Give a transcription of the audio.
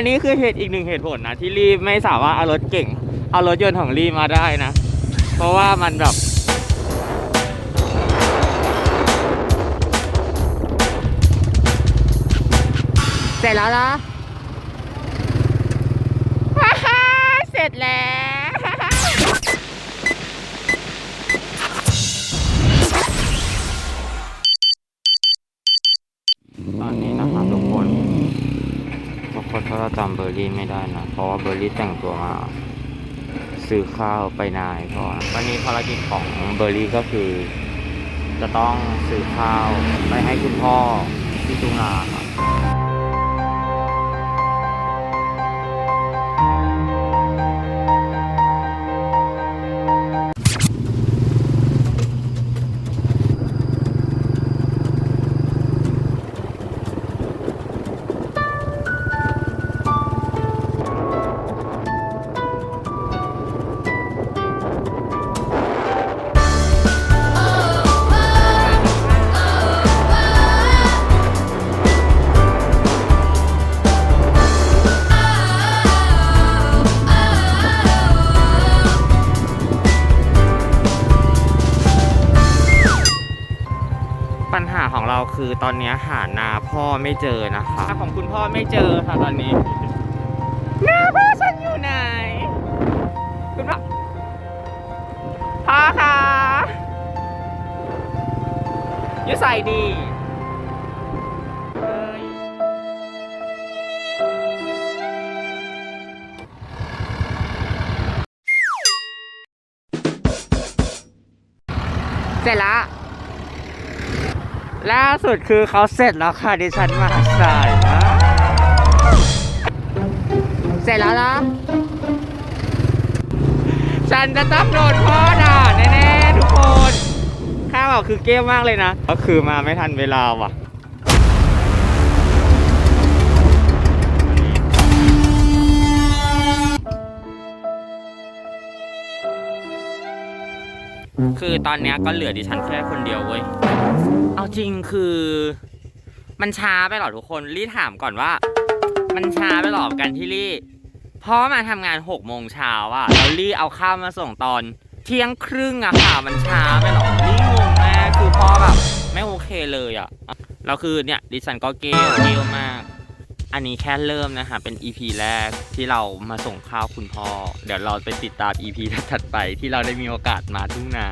อันนี้คือเหตุอีกหนึ่งเหตุผลนะที่รีบไม่สามารถเอารถเก่ง เอารถยนต์ของรีมาได้นะ เพราะว่ามันแบบเสร็จแล้วนะเสร็จแล้ว ถ้าเราจำเบอร์รี่ไม่ได้นะ เพราะว่าเบอร์รี่แต่งตัวมา ซื้อข้าวไปนายก่อนวันนี้ภารกิจของเบอร์รี่ก็คือ จะต้องซื้อข้าวไปให้คุณพ่อที่ทุ่งนาครับ ของเราคือตอนนี้หานาพ่อไม่เจอนะคะของคุณพ่อไม่เจอค่ะตอนนี้นาพ่อฉันอยู่ไหน คุณพ่อพ่อคะอยุใส่ดีเอ้ยเสร็จแล้ว ล่าสุดคือเขาเสร็จแล้วค่ะดิฉันมาสายมากเสร็จแล้วนะฉันจะต้องโดนพ่อด่าแน่ๆทุกคน ข้าวบอกคือเก้มมากเลยนะ ก็คือมาไม่ทันเวลาว่ะ คือตอนเนี้ยก็เหลือดิฉันแค่คนเดียวเว้ย เอาจริงคือ มันช้าไปหรอทุกคนรีถามก่อนว่า มันช้าไปหรอกับกันที่รี่เพราะมาทำงานหกโมงเช้าอะแล้วรี่เอาข้าวมาส่งตอนเที่ยงครึ่งอะค่ะมันช้าไปหรอรี่งงมากคือพ่อแบบ ไม่โอเคเลยอะแล้วคือเนี่ยดิฉันก็เกลเกลมาก นนี้แค่เริ่มนะคะเป็น EP แรกที่เรามาส่งข้าวคุณพ่อ เดี๋ยวเราไปติดตาม EP ถัดๆไปที่เราได้มีโอกาสมาทุ่งนา